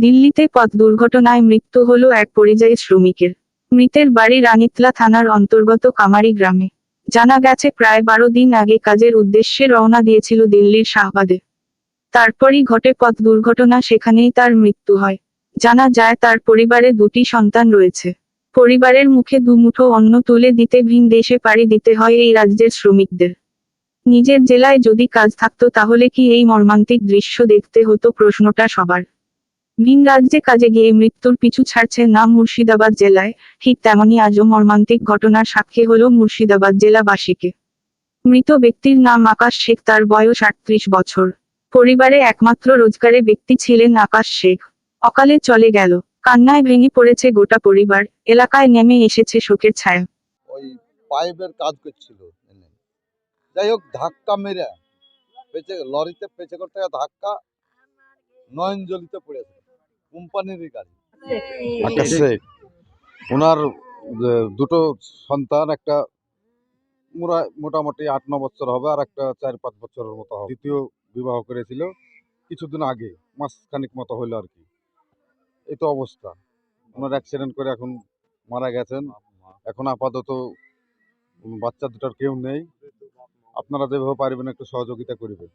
দিল্লিতে পথ দুর্ঘটনায় মৃত্যু হল এক পরিযায়ী শ্রমিকের। মৃতের বাড়ি রানিতলা থানার অন্তর্গত কামারি গ্রামে। জানা গেছে প্রায় বারো দিন আগে কাজের উদ্দেশ্যে রওনা দিয়েছিল দিল্লির শাহবাদে। তারপরই ঘটে পথ দুর্ঘটনা, সেখানেই তার মৃত্যু হয়। জানা যায় তার পরিবারে দুটি সন্তান রয়েছে। পরিবারের মুখে দুমুঠো অন্ন তুলে দিতে ভিন দেশে পাড়ি দিতে হয় এই রাজ্যের শ্রমিকদের। নিজের জেলায় যদি কাজ থাকতো তাহলে কি এই মর্মান্তিক দৃশ্য দেখতে হতো প্রশ্নটা সবার। ভিন রাজ্যে কাজে গিয়ে মৃত্যুর পিছু ছাড়ছে না মুর্শিদাবাদ জেলায়, ঠিক তেমনই আজও মর্মান্তিক ঘটনার সাক্ষী হলো মুর্শিদাবাদ জেলাবাসীকে। মৃত ব্যক্তির নাম আকাশ শেখ, তার বয়স আটত্রিশ বছর। পরিবারে একমাত্র রোজগারে ব্যক্তি ছিলেন আকাশ শেখ। অকালে চলে গেল। কান্নায় ভেঙে পড়েছে গোটা পরিবার, এলাকায় নেমে এসেছে শোকের ছায়া। ওই পাইপের কাজ করছিল যাই হোক, ধাক্কা মেরে পেছে, লরিতে পেছে করতে ধাক্কা নয়নজলিতে পড়েছে কোম্পানিরই গাড়ি। শেখ ওনার দুটো সন্তান একটা মোটামুটি আট ন বছর হবে আর একটা চার পাঁচ বছরের মতো হবে। দ্বিতীয় বিবাহ করেছিল কিছুদিন আগে মাস খানিক মতো হইল আর কি। এই তো অবস্থা। ওনার অ্যাক্সিডেন্ট করে এখন মারা গেছেন। এখন আপাতত বাচ্চা দুটার কেউ নেই। আপনারা যেভাবে পারবেন একটু সহযোগিতা করবেন।